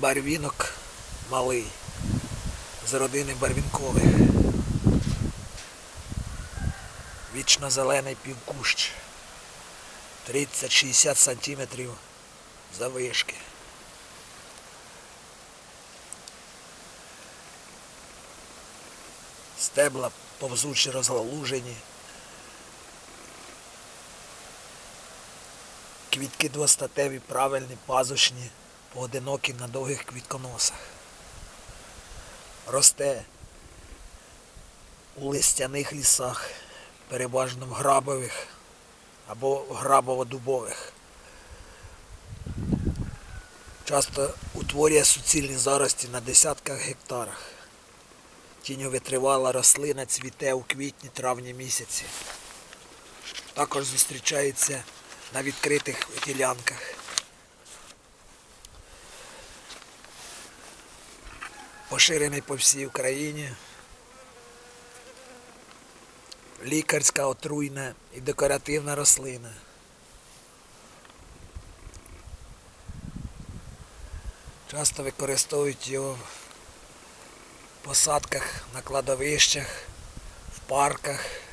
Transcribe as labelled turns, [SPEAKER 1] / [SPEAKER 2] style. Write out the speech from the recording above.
[SPEAKER 1] Барвінок малий з родини барвінкових. Вічно зелений півкущ. 30-60 сантиметрів завишки. Стебла повзучі розгалужені. Квітки двостатеві, правильні, пазушні, поодинокі на довгих квітконосах. Росте у листяних лісах, переважно в грабових або грабово-дубових. Часто утворює суцільні зарості на десятках гектарах. Тіньовитривала рослина цвіте у квітні-травні місяці. Також зустрічається на відкритих ділянках. Поширений по всій Україні. Лікарська отруйна і декоративна рослина. Часто використовують його в посадках, на кладовищах, в парках.